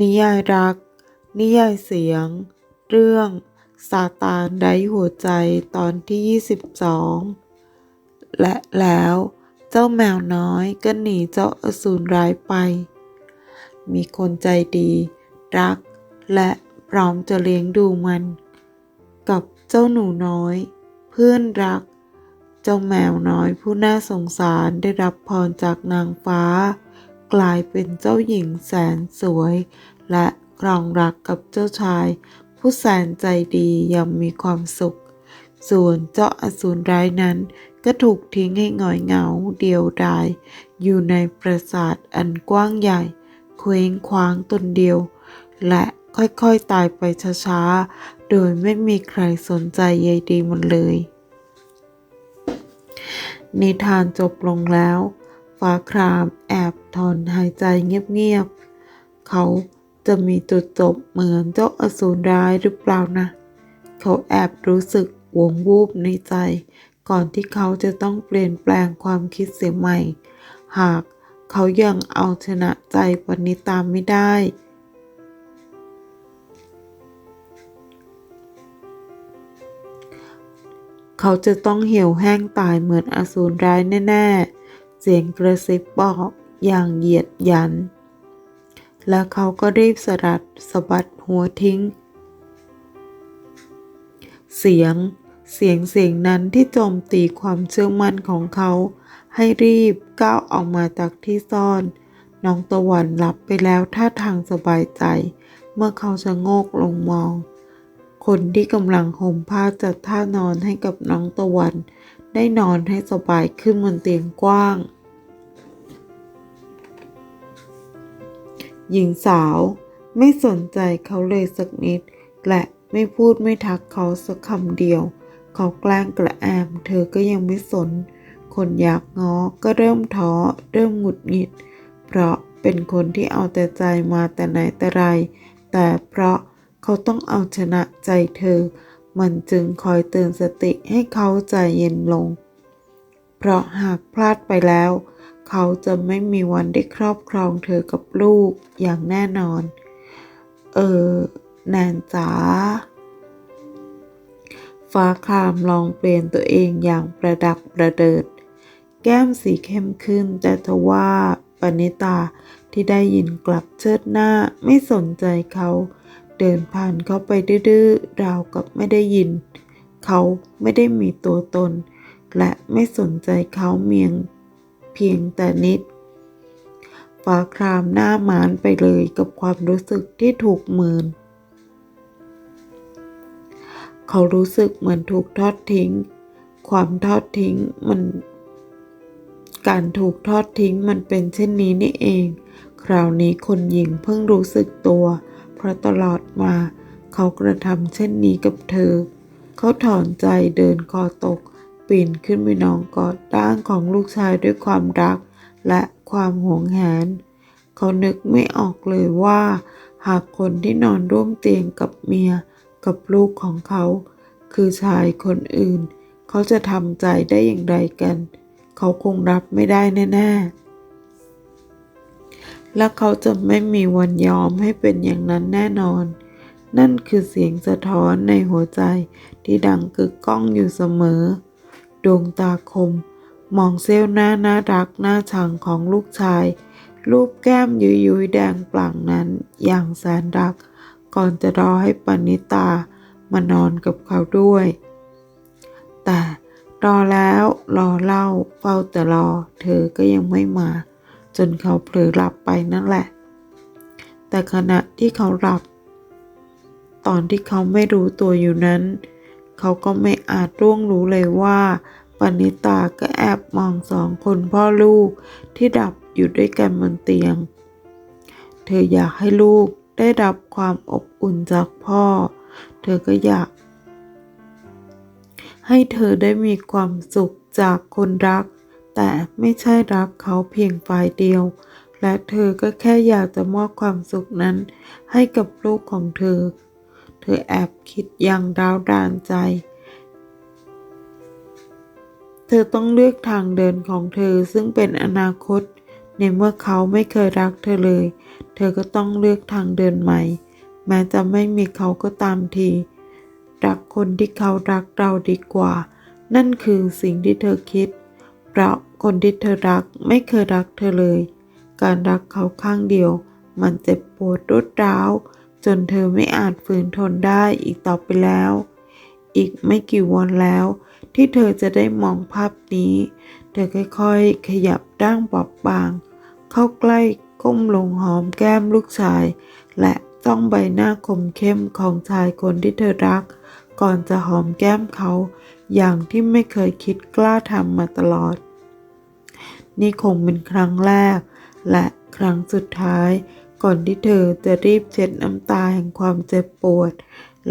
นิยายรัก นิยายเสียง เรื่องซาตานไร้หัวใจตอนที่ 22 และแล้วเจ้าแมวน้อยก็หนีเจ้าอสูรร้ายไป มีคนใจดี รัก และพร้อมจะเลี้ยงดูมัน กับเจ้าหนูน้อย เพื่อนรัก เจ้าแมวน้อยผู้น่าสงสารได้รับพรจากนางฟ้า กลายเป็นเจ้าหญิงแสนสวย และครองรักกับเจ้าชาย ผู้แสนใจดียังมีความสุข ส่วนเจ้าอสูรร้ายนั้นก็ถูกทิ้งให้หงอยเหงาเดียวดาย อยู่ในปราสาทอันกว้างใหญ่ เคว้งคว้างตนเดียว และค่อยๆตายไปช้าๆ โดยไม่มีใครสนใจใยดีมันเลย นิทานจบลงแล้ว ฟ้าครามแอบถอนหายใจเงียบๆ เขาจะมีจุดจบเหมือนเจ้าอสูรร้ายหรือเปล่านะ เขาแอบรู้สึกหวงวูบในใจ ก่อนที่เขาจะต้องเปลี่ยนแปลงความคิดเสียใหม่ หากเขายังเอาชนะใจปณิตาไม่ได้ เขาจะต้องเหี่ยวแห้งตายเหมือนอสูรร้ายแน่ ๆ เสียงกระซิบบอกอย่างเหยียดยัน และเขาก็รีบสลัดสะบัดหัวทิ้ง เสียงเสียงเสียงนั้นที่โจมตีความเชื่อมั่นของเขา ให้รีบก้าวออกมาจากที่ซ่อน น้องตะวันหลับไปแล้วท่าทางสบายใจ เมื่อเขาชะโงกลงมอง คนที่กำลังห่มผ้าจัดท่านอนให้กับน้องตะวัน ได้นอนให้สบายขึ้นบนเตียงกว้าง หญิงสาว ไม่สนใจเขาเลยสักนิด และไม่พูดไม่ทักเขาสักคำเดียว เขาแกล้งกระแอม เธอก็ยังไม่สน คนอยากง้อก็เริ่มท้อ เริ่มหงุดหงิด เพราะเป็นคนที่เอาแต่ใจมาแต่ไหนแต่ไร แต่เพราะเขาต้องเอาชนะใจเธอ มันจึงคอยเตือนสติให้เขาใจเย็นลง เพราะหากพลาดไปแล้วเเขาจะไม่มีวันได้ครอบครองเธอกับลูกอย่างแน่นอน เออ แนนจ๋า ฟ้าคามลองเปลี่ยนตัวเองอย่างประดับประเดิด แก้มสีเข้มขึ้น แต่ทว่าปณิตาที่ได้ยินกลับเชิดหน้าไม่สนใจเขา เดินผ่านเขาไปดื้อๆราวกับไม่ได้ยิน เขาไม่ได้มีตัวตน และไม่สนใจเขาเมียง เพียงแต่นิด ฟ้าครามหน้าหมานไปเลยกับความรู้สึกที่ถูกเมินเขารู้สึกเหมือนถูกทอดทิ้ง ความทอดทิ้งมัน การถูกทอดทิ้งมันเป็นเช่นนี้นี่เอง คราวนี้คนหญิงเพิ่งรู้สึกตัว เพราะตลอดมาเขากระทำเช่นนี้กับเธอ เขาถอนใจเดินคอตก ปีนขึ้นไปนอนกอดร่างของลูกชายด้วยความรักและความหวงแหน เขานึกไม่ออกเลยว่า หากคนที่นอนร่วมเตียงกับเมียกับลูกของเขา คือชายคนอื่น เขาจะทำใจได้อย่างไรกัน เขาคงรับไม่ได้แน่ๆ และเขาจะไม่มีวันยอมให้เป็นอย่างนั้นแน่นอน นั่นคือเสียงสะท้อนในหัวใจที่ดังกึกก้องอยู่เสมอ ดวงตาคม มองเซลหน้าน่ารักน่าชังของลูกชาย รูปแก้มยุยยุยแดงปลั่งนั้นอย่างแสนรัก ก่อนจะรอให้ปณิตามานอนกับเขาด้วย แต่รอแล้วรอเล่าเฝ้าแต่รอ เธอก็ยังไม่มา จนเขาเผลอหลับไปนั่นแหละ แต่ขณะที่เขาหลับ ตอนที่เขาไม่รู้ตัวอยู่นั้น เขาก็ไม่อาจร่วงรู้เลยว่าปณิตาก็แอบมองสองคนพ่อลูกที่ดับอยู่ด้วยกันบนเตียง เธออยากให้ลูกได้รับความอบอุ่นจากพ่อ เธอก็อยาก ให้เธอได้มีความสุขจากคนรัก แต่ไม่ใช่รักเขาเพียงฝ่ายเดียว และเธอก็แค่อยากจะมอบความสุขนั้นให้กับลูกของเธอ ธอแอบคิดอย่างดาวดานใจ เธอต้องเลือกทางเดินของเธอซึ่งเป็นอนาคต ในเมื่อเขาไม่เคยรักเธอเลย เธอก็ต้องเลือกทางเดินใหม่ แม้จะไม่มีเขาก็ตามที รักคนที่เขารักเราดีกว่า นั่นคือสิ่งที่เธอคิด เพราะคนที่เธอรักไม่เคยรักเธอเลย การรักเขาข้างเดียว มันเจ็บปวดรวดร้าว จนเธอไม่อาจฝืนทนได้อีกต่อไปแล้ว อีกไม่กี่วันแล้ว ที่เธอจะได้มองภาพนี้ เธอค่อยๆ ขยับร่างบอบบาง เข้าใกล้ก้มลงหอมแก้มลูกชาย และจ้องใบหน้าคมเข้มของชายคนที่เธอรัก ก่อนจะหอมแก้มเขา อย่างที่ไม่เคยคิดกล้าทำมาตลอด นี่คงเป็นครั้งแรก และครั้งสุดท้าย ก่อนที่เธอจะรีบเช็ดน้ำตาแห่งความเจ็บปวด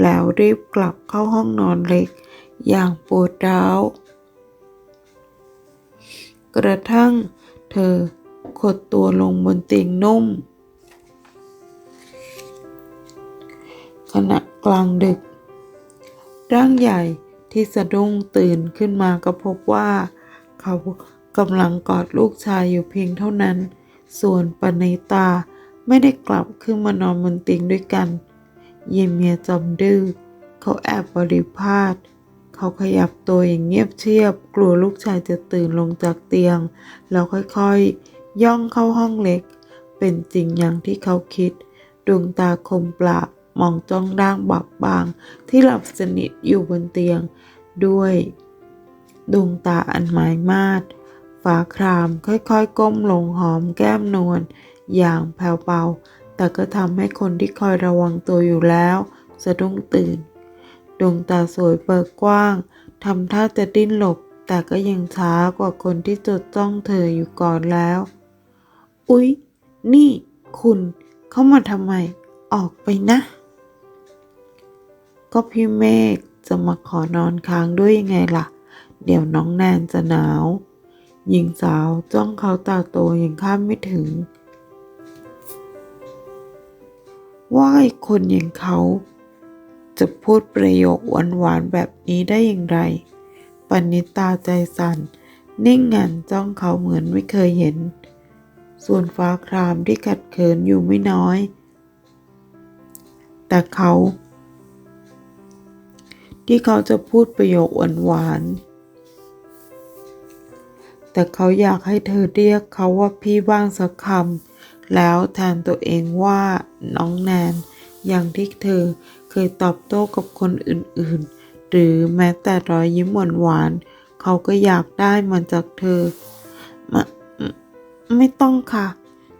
แล้วรีบกลับเข้าห้องนอนเล็ก อย่างปวดร้าว กระทั่งเธอขดตัวลงบนเตียงนุ่ม ขณะกลางดึก ร่างใหญ่ที่สะดุ้งตื่นขึ้นมาก็พบว่า เขากำลังกอดลูกชายอยู่เพียงเท่านั้น ส่วนปณิตา ไม่ได้กลับขึ้นมานอนบนเตียงด้วยกัน เยเมียจอมดื้อเขาแอบบริพาทเขาขยับตัวอย่างเงียบเชียบ กลัวลูกชายจะตื่นลงจากเตียง แล้วค่อยๆ ย่องเข้าห้องเล็ก เป็นจริงอย่างที่เขาคิด ดวงตาคมปราบมองจ้องร่างบอบบาง ที่หลับสนิทอยู่บนเตียง ด้วย ดวงตาอันหมายมาดฝาครามค่อยๆ ก้มลงหอมแก้มนวล อย่างแผ่วเบาแต่ก็ทำให้คนที่คอยระวังตัวอยู่แล้ว สะดุ้งตื่น ดวงตาสวยเปิดกว้างทำท่าจะดิ้นหลบ แต่ก็ยังช้ากว่าคนที่จดจ้องเธออยู่ก่อนแล้ว อุ๊ย นี่ คุณเข้ามาทำไม ออกไปนะ ก็พี่เมฆจะมาขอนอนค้างด้วยยังไงล่ะ เดี๋ยวน้องแนนจะหนาว หญิงสาวจ้องเขาตาโตอย่างคาดไม่ถึง ว่าไอ้คนอย่างเขา จะพูดประโยคหวานๆแบบนี้ได้อย่างไร ปณิตาใจสั่น นิ่งงันจ้องเขาเหมือนไม่เคยเห็น ส่วนฟ้าครามที่ขัดเขินอยู่ไม่น้อย แต่เขา ที่เขาจะพูดประโยคหวานๆแต่เขาอยากให้เธอเรียกเขาว่าพี่บ้างสักคำ แล้วแทนตัวเองว่าน้องแนน อย่างที่เธอเคยตอบโต้กับคนอื่นๆ หรือแม้แต่รอยยิ้มหวานๆเขาก็อยากได้มันจากเธอไม่ไม่ต้องค่ะ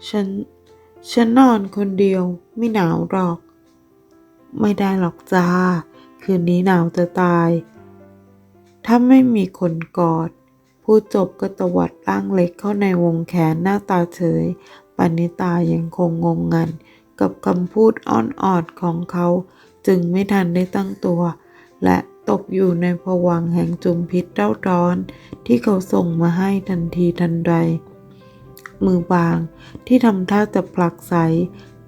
ฉัน ฉันนอนคนเดียวไม่หนาวหรอก ไม่ได้หรอกจ้า คืนนี้หนาวจะตาย ถ้าไม่มีคนกอดพูดจบก็ตวัดร่างเล็กเข้าในวงแขนหน้าตาเฉย ปณิตายังคงงงงันกับคำพูดอ้อนออดของเขา จึงไม่ทันได้ตั้งตัว และตกอยู่ในภวังแห่งจุมพิษเร่าร้อน ที่เขาส่งมาให้ทันทีทันใด มือบางที่ทำท่าจะผลักไส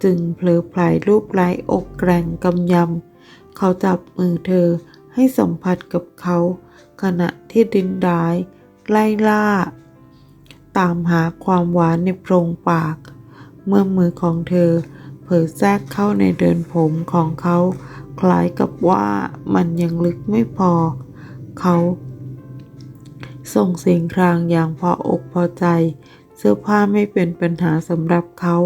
จึงเผลอไผลรูปไร้อกแกร่งกำยำ เขาจับมือเธอให้สัมผัสกับเขา ขณะที่ดินดายไล่ล่า ตามหาความหวานในโพรงปาก เมื่อมือของเธอ เผยแทรกเข้าในเดินผมของเขา คล้ายกับว่ามันยังลึกไม่พอ เขา ส่งเสียงครางอย่างพออกพอใจ เสื้อผ้าไม่เป็นปัญหาสำหรับเขา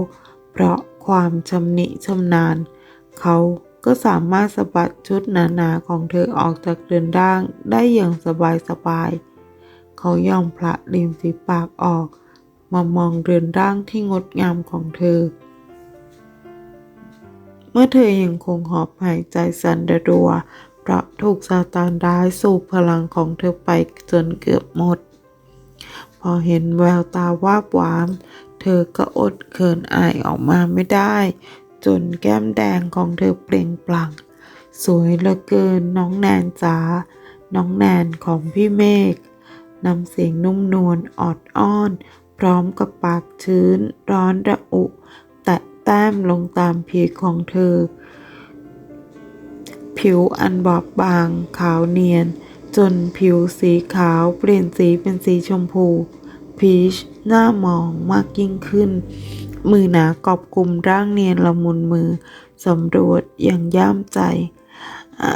เพราะความชำนิชำนาญ เขาก็สามารถสะบัดชุดหนาๆของเธอออกจากเรือนร่างได้อย่างสบายๆ เขาย่อมพละริมฝีปากออก มามองเรือนร่างที่งดงามของเธอ เมื่อเธอยังคงหอบหายใจสั่นระรัวเพราะถูกซาตานร้ายสูบพลังของเธอไปจนเกือบหมด พอเห็นแววตาวาบหวามเธอก็อดเขินอายออกมาไม่ได้ จนแก้มแดงของเธอเปล่งปลั่ง สวยเหลือเกินน้องแนนจ๋าน้องแนนของพี่เมฆ นำเสียงนุ่มนวลออดอ้อน พร้อมกับปากชื้น ร้อนระอุ แตะแต้มลงตามผิวของเธอ ผิวอันบอบบาง ขาวเนียน จนผิวสีขาวเปลี่ยนสีเป็นสีชมพูพีชหน้ามองมากยิ่งขึ้น มือหนากอบกลุ่มร่างเนียนละมุนมือสำรวจอย่างย่ามใจอา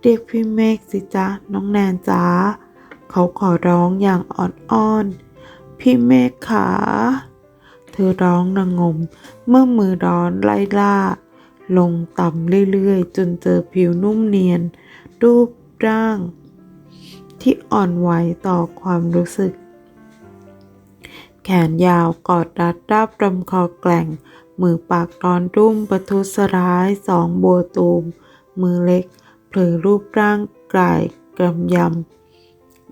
เรียกพี่เมฆสิจ๊ะ น้องแนนจ้า เขาขอร้องอย่างอ่อนอ้อน พี่เมฆขา เธอร้องระงม เมื่อมือร้อนไล่ล่า ลงต่ำเรื่อยๆ จนเจอผิวนุ่มเนียน รูปร่าง ที่อ่อนไหวต่อความรู้สึก แขนยาวกอดรัดราบรำคอแกล่ง มือปากร้อนรุ่มประทุษร้ายสองบัวตูม มือเล็กเผลอรูปร่างกลายกำยำ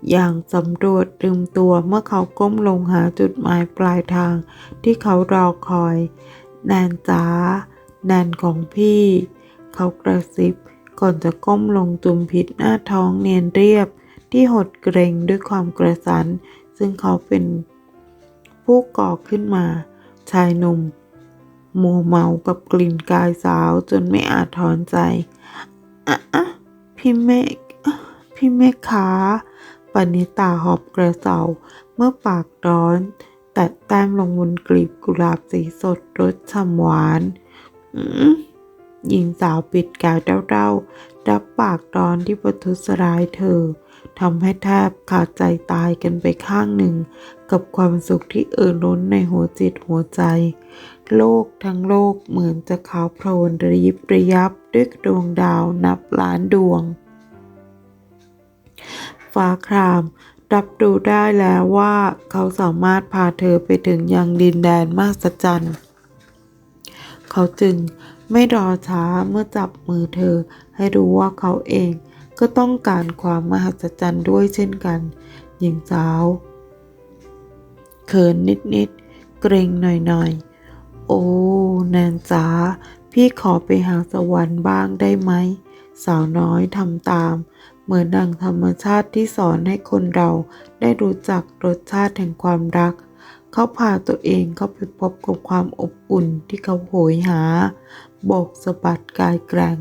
อย่างสำรวจลืมตัวเมื่อเขาก้มลงหาจุดหมายปลายทางที่เขารอคอย แนนจ๋าแนนของพี่ เขากระซิบก่อนจะก้มลงจุมพิษหน้าท้องเนียนเรียบ ที่หดเกรงด้วยความกระสัน ซึ่งเขาเป็นผู้ก่อขึ้นมา ชายหนุ่มมัวเมากับกลิ่นกายสาวจนไม่อาจถอนใจอะอะพี่เมฆพี่เมฆขา ปณิตาหอบกระเซาเมื่อปากร้อน แต่แต้มลงบนกลีบกุหลาบสีสดรสฉ่ำหวานหญิงสาวปิดแกายเร่าๆรับปากร้อนที่ประทุษร้ายเธอทำให้แทบขาดใจตายกันไปข้างหนึ่ง กับความสุขที่เอ่อล้นในหัวจิตหัวใจ โลกทั้งโลกเหมือนจะขาวโพลนระยิบระยับด้วยดวงดาวนับล้านดวง ฟ้าครามรับรู้ได้แล้วว่าเขาสามารถพาเธอไปถึงยังดินแดนมหัศจรรย์ เขาจึงไม่รอช้าเมื่อจับมือเธอให้รู้ว่าเขาเองก็ต้องการความมหัศจรรย์ด้วยเช่นกัน หญิงสาวเขินนิดๆ เกรงหน่อยๆ โอ้ แนนจ๋าพี่ขอไปหาสวรรค์บ้างได้ไหม สาวน้อยทำตาม เหมือนดังธรรมชาติที่สอนให้คนเราได้รู้จักรสชาติแห่งความรัก เขาพาตัวเองเข้าไปพบกับความอบอุ่นที่เขาโหยหา โบกสะบัดกายแกร่ง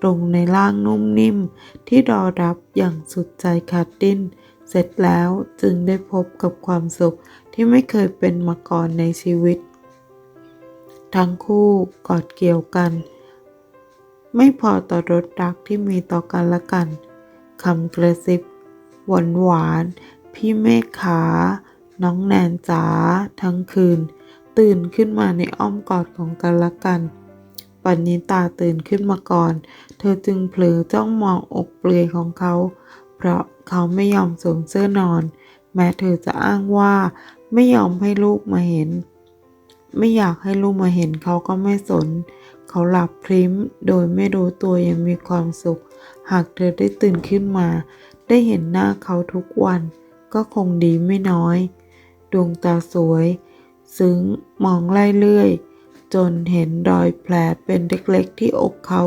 ตรงในร่างนุ่มนิ่ม ที่รอรับอย่างสุดใจขาดดิ้น เสร็จแล้วจึงได้พบกับความสุขที่ไม่เคยเป็นมาก่อนในชีวิต ทั้งคู่กอดเกี่ยวกัน ไม่พอต่อรสรักที่มีต่อกันและกันคำกระซิบ หวานหวานๆพี่เมฆขา น้องแนนจ๋าทั้งคืน ตื่นขึ้นมาในอ้อมกอดของกันและกันปันนิตาตื่นขึ้นมาก่อน เธอจึงเผลอจ้องมองอกเปลือยของเขา เพราะเขาไม่ยอมสวมเสื้อนอน แม้เธอจะอ้างว่า ไม่ยอมให้ลูกมาเห็น ไม่อยากให้ลูกมาเห็นเขาก็ไม่สนเขาหลับพริ้มโดยไม่รู้ตัวยังมีความสุข หากเธอได้ตื่นขึ้นมา ได้เห็นหน้าเขาทุกวัน ก็คงดีไม่น้อย ดวงตาสวย ซึ้งมองไล่เลื่อย จนเห็นรอยแผลเป็นเล็กๆที่อกเขา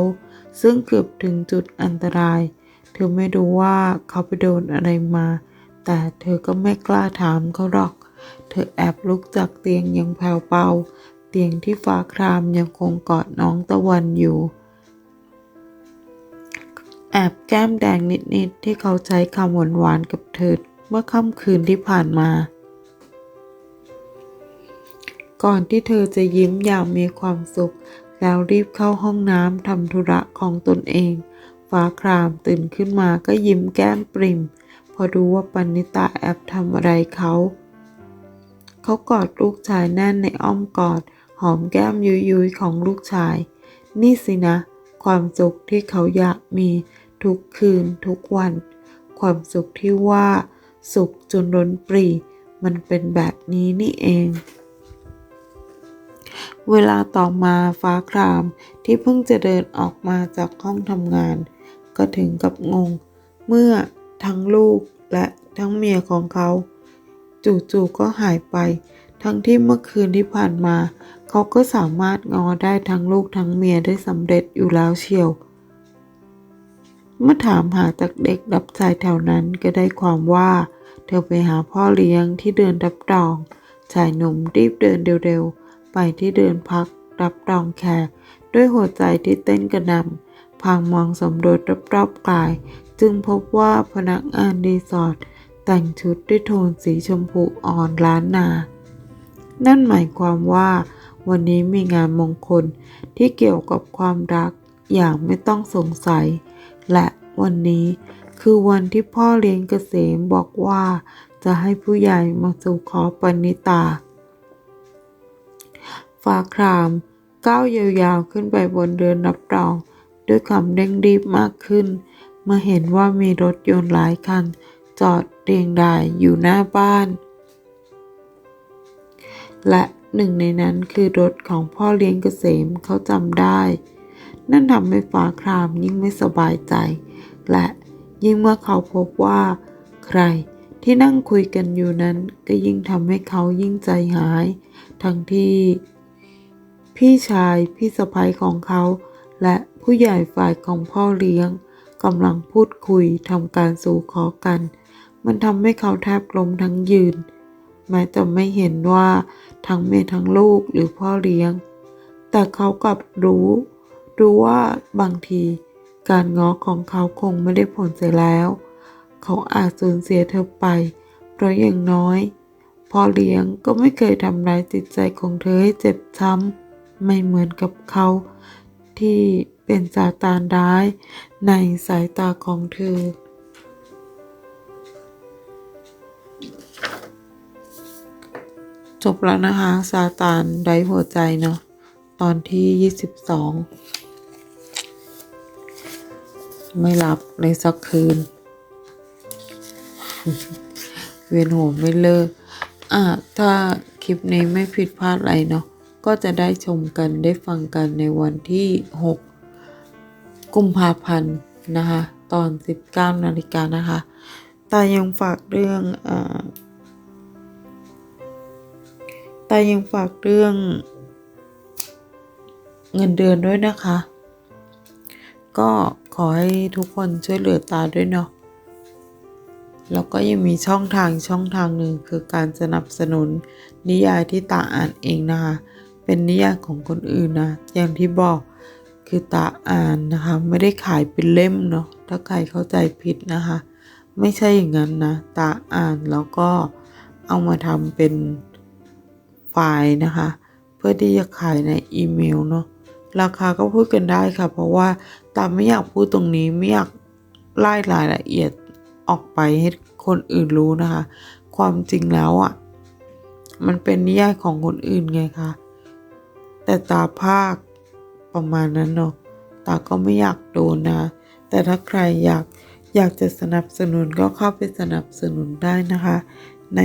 ซึ่งเกือบถึงจุดอันตราย เธอไม่รู้ว่าเขาไปโดนอะไรมา แต่เธอก็ไม่กล้าถามเขาหรอก เธอแอบลุกจากเตียงยังแผ่วเบา เตียงที่ฟ้าครามยังคงกอดน้องตะวันอยู่ แอบแก้มแดงนิด ๆ ที่เขาใช้คำหวาน ๆ กับเธอเมื่อค่ำคืนที่ผ่านมา ก่อนที่เธอจะยิ้มอย่างมีความสุข แล้วรีบเข้าห้องน้ำทำธุระของตนเอง ฟ้าครามตื่นขึ้นมาก็ยิ้มแก้มปริม พอรู้ว่าปันนิตาแอบทำอะไรเขาเขากอดลูกชายแน่นในอ้อมกอด อมแก้มยุยๆของลูกชาย นี่สินะ ความสุขที่เขาอยากมีทุกคืนทุกวัน ความสุขที่ว่าสุขจนล้นปรี มันเป็นแบบนี้นี่เอง เวลาต่อมาฟ้าครามที่เพิ่งจะเดินออกมาจากห้องทำงาน ก็ถึงกับงง เมื่อทั้งลูกและทั้งเมียของเขา จู่ๆก็หายไป ทั้งที่เมื่อคืนที่ผ่านมา เขาก็สามารถงอได้ทั้งลูกทั้งเมียได้สำเร็จอยู่แล้วเชียว เมื่อถามหาจากเด็กรับใช้แถวนั้นก็ได้ความว่า เธอไปหาพ่อเลี้ยงที่เดินรับรองชายหนุ่มรีบเดินเร็วๆ ไปที่เดินพักรับรองแขกด้วยหัวใจที่เต้นกระหน่ำพางมองสำรวจรอบๆกาย จึงพบว่าพนักงานรีสอร์ทแต่งชุดด้วยโทนสีชมพูอ่อนล้านนา นั่นหมายความว่า วันนี้มีงานมงคลที่เกี่ยวกับความรักอย่างไม่ต้องสงสัย และวันนี้คือวันที่พ่อเลี้ยงเกษมบอกว่าจะให้ผู้ใหญ่มาสู่ขอปณิตาฟ้าครามก้าวยาวๆขึ้นไปบนเรือนรับรอง ด้วยความเร่งรีบมากขึ้น เมื่อเห็นว่ามีรถยนต์หลายคัน จอดเรียงรายอยู่หน้าบ้าน และ หนึ่งในนั้นคือรถของพ่อเลี้ยงเกษมเขาจำได้ นั่นทำให้ฟ้าครามยิ่งไม่สบายใจ และยิ่งเมื่อเขาพบว่า ใครที่นั่งคุยกันอยู่นั้นก็ยิ่งทำให้เขายิ่งใจหาย ทั้งที่ พี่ชายพี่สะใภ้ของเขา และผู้ใหญ่ฝ่ายของพ่อเลี้ยงกำลังพูดคุยทำการสู่ขอกัน มันทำให้เขาแทบล้มทั้งยืนแม้จะไม่เห็นว่า ทั้งเมยทั้งลูกหรือพ่อเลี้ยง แต่เขากลับรู้ รู้ว่าบางทีการง้อของเขาคงไม่ได้ผลเสียแล้ว เขาอาจสูญเสียเธอไป เพราะอย่างน้อยพ่อเลี้ยงก็ไม่เคยทำร้ายจิตใจของเธอให้เจ็บช้ำไม่เหมือนกับเขา ที่เป็นซาตานร้ายในสายตาของเธอ จบแล้วนะคะ ซาตานไร้หัวใจเนาะตอนที่22ไม่หลับเลยสักคืน เวียนหัวไม่เลิกอะถ้าคลิปนี้ไม่ผิดพลาดอะไรเนาะก็จะได้ชมกันได้ฟังกันในวันที่ 6 กุมภาพันธ์นะคะ ตอน 19นาฬิกานะคะ แตายังฝากเรื่องอ่าตายังฝากเรื่อง เงินเดือนด้วยนะคะ ก็ขอให้ทุกคนช่วยเหลือตาด้วยเนาะแล้วก็ยังมีช่องทางช่องทางหนึ่งคือการสนับสนุนนิยายที่ตาอ่านเองนะคะ เป็นนิยายของคนอื่นนะ อย่างที่บอกคือตาอ่านนะคะ ไม่ได้ขายเป็นเล่มเนาะ ถ้าใครเข้าใจผิดนะคะ ไม่ใช่อย่างนั้นนะ ตาอ่านแล้วก็เอามาทำเป็น ไฟล์นะคะ เพื่อที่จะขายในอีเมลเนาะราคาก็พูดกันได้ค่ะ เพราะว่าตามไม่อยากพูดตรงนี้ไม่อยากไล่รายละเอียดออกไปให้คนอื่นรู้นะคะ ความจริงแล้วอะ่ะ มันเป็นนิยายของคนอื่นไงคะแต่ตาภาคประมาณนั้นเนาะตาก็ไม่อยากโดนนะ แต่ถ้าใครอยากอยากจะสนับสนุนก็เข้าไปสนับสนุนได้นะคะ ใน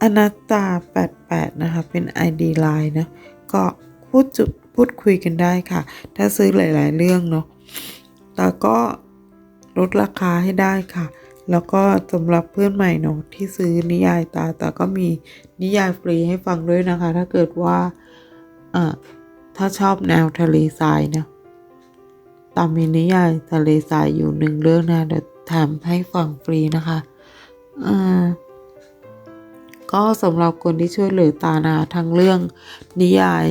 อ่าตา 88 นะคะ เป็น ID Line นะ ก็พูดจุพูดคุยกันได้ค่ะ ถ้าซื้อหลาย ๆ เรื่องเนาะแตาก็ลดราคาให้ได้ค่ะ แล้วก็สำหรับเพื่อนใหม่เนาะที่ซื้อนิยายตาตาก็มีนิยายฟรีให้ฟังด้วยนะคะ ถ้าเกิดว่าอ่าถ้าชอบแนวทะเลทรายเนาะตามมีนิยายทะเลทรายอยู่หนึ่งเรื่องนะเดี๋ยวแถมให้ฟังฟรีนะคะอ่า ก็สำหรับคนที่ช่วยเหลือตานาทั้งเรื่องนิยาย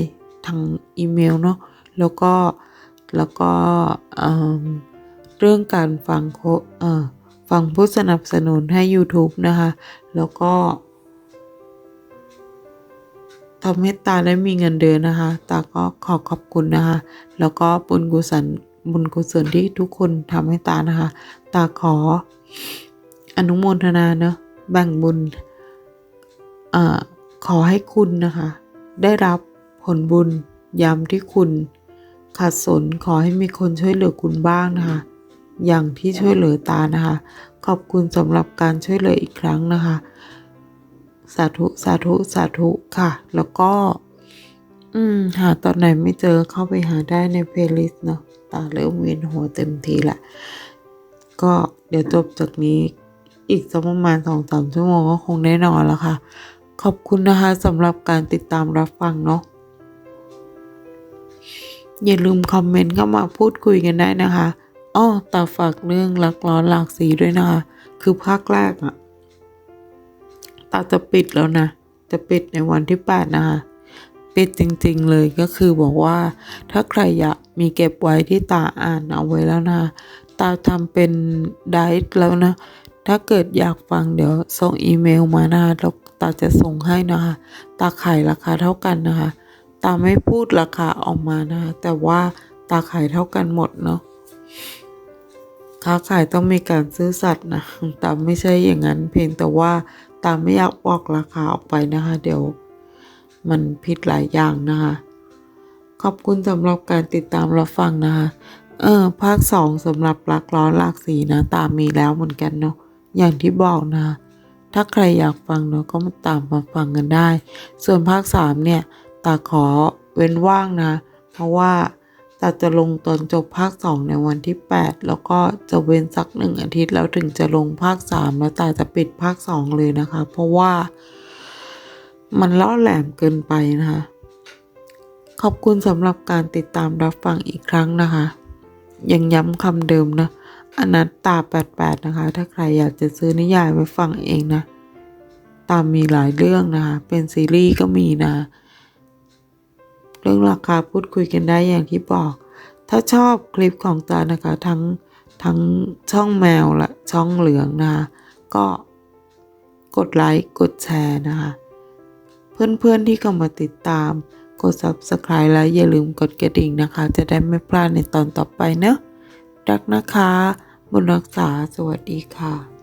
ทางอีเมลเนาะแล้วก็แล้วก็เรื่องการฟังโคฟังผู้สนับสนุนให้ YouTube นะคะ แล้วก็ทำให้ตาได้มีเงินเดือนนะคะ ตาก็ขอขอบคุณนะคะ แล้วก็บุญกุศลบุญกุศลที่ทุกคนทำให้ตานะคะ ตาขออนุโมทนาเนาะแบ่งบุญ อขอให้คุณนะคะ ได้รับผลบุญยามที่คุณขัดสนขอให้มีคนช่วยเหลือคุณบ้างนะคะ อย่างที่ช่วยเหลือตานะคะ ขอบคุณสำหรับการช่วยเหลืออีกครั้งนะคะ สาธุสาธุสาธุค่ะ แล้วก็ อืม หาตอนไหนไม่เจอเข้าไปหาได้ในเพลย์ลิสต์เนาะตาเริ่มเวียนหัวเต็มทีละก็เดี๋ยวจบจากนี้อีกสักประมาณสองสามชั่วโมงก็คงได้นอนแล้วค่ะ ขอบคุณนะคะสำหรับการติดตามรับฟังเนาะอย่าลืมคอมเมนต์เข้ามาพูดคุยกันได้นะคะอ้อตาฝากเรื่องรักร้อนหลากสีด้วยนะคะ คือภาคแรกอะตาจะปิดแล้วนะ จะปิดในวันที่แปดนะคะปิดจริงๆเลยก็คือบอกว่า ถ้าใครอยากมีเก็บไว้ที่ตาอ่านเอาไว้แล้วนะตาทำเป็นไดต์แล้วนะ ถ้าเกิดอยากฟังเดี๋ยวส่งอีเมลมานะคะแล้ว ตาจะส่งให้นะคะ ตาขายราคาเท่ากันนะคะ ตาไม่พูดราคาออกมานะคะ แต่ว่าตาขายเท่ากันหมดเนาะ ค้าขายต้องมีการซื้อสัตย์นะตาไม่ใช่อย่างนั้น เพียงแต่ว่าตาไม่อยากบอกราคาออกไปนะคะ เดี๋ยวมันผิดหลายอย่างนะคะ ขอบคุณสำหรับการติดตามรับฟังนะคะ เออ ภาคสองสำหรับรักร้อนหลากสีนะ ตามมีแล้วเหมือนกันเนาะ อย่างที่บอกนะะ ถ้าใครอยากฟังเนาะก็มาตามมาฟังกันได้ ส่วนภาคสามเนี่ยตาขอเว้นว่างนะ เพราะว่าตาจะลงตอนจบภาคสองในวันที่ 8 แล้วก็จะเว้นสักหนึ่งอาทิตย์แล้วถึงจะลงภาคสามแล้วตาจะปิดภาคสองเลยนะคะ เพราะว่ามันล่อแหลมเกินไปนะคะ ขอบคุณสำหรับการติดตามรับฟังอีกครั้งนะคะ ยังย้ำคำเดิมนะ อนัตตา88นะคะ ถ้าใครอยากจะซื้อนิยายไว้ฟังเองนะ ตามมีหลายเรื่องนะคะ เป็นซีรีส์ก็มีนะ เรื่องราคาพูดคุยกันได้อย่างที่บอก ถ้าชอบคลิปของตานะคะ ทั้งทั้งช่องแมวและช่องเหลืองนะคะก็กดไลค์กดแชร์นะคะ เพื่อนๆที่เข้ามาติดตาม กด subscribe และอย่าลืมกดกระดิ่งนะคะ จะได้ไม่พลาดในตอนต่อไปเนอะรักนะคะ บุญรักษาสวัสดีค่ะ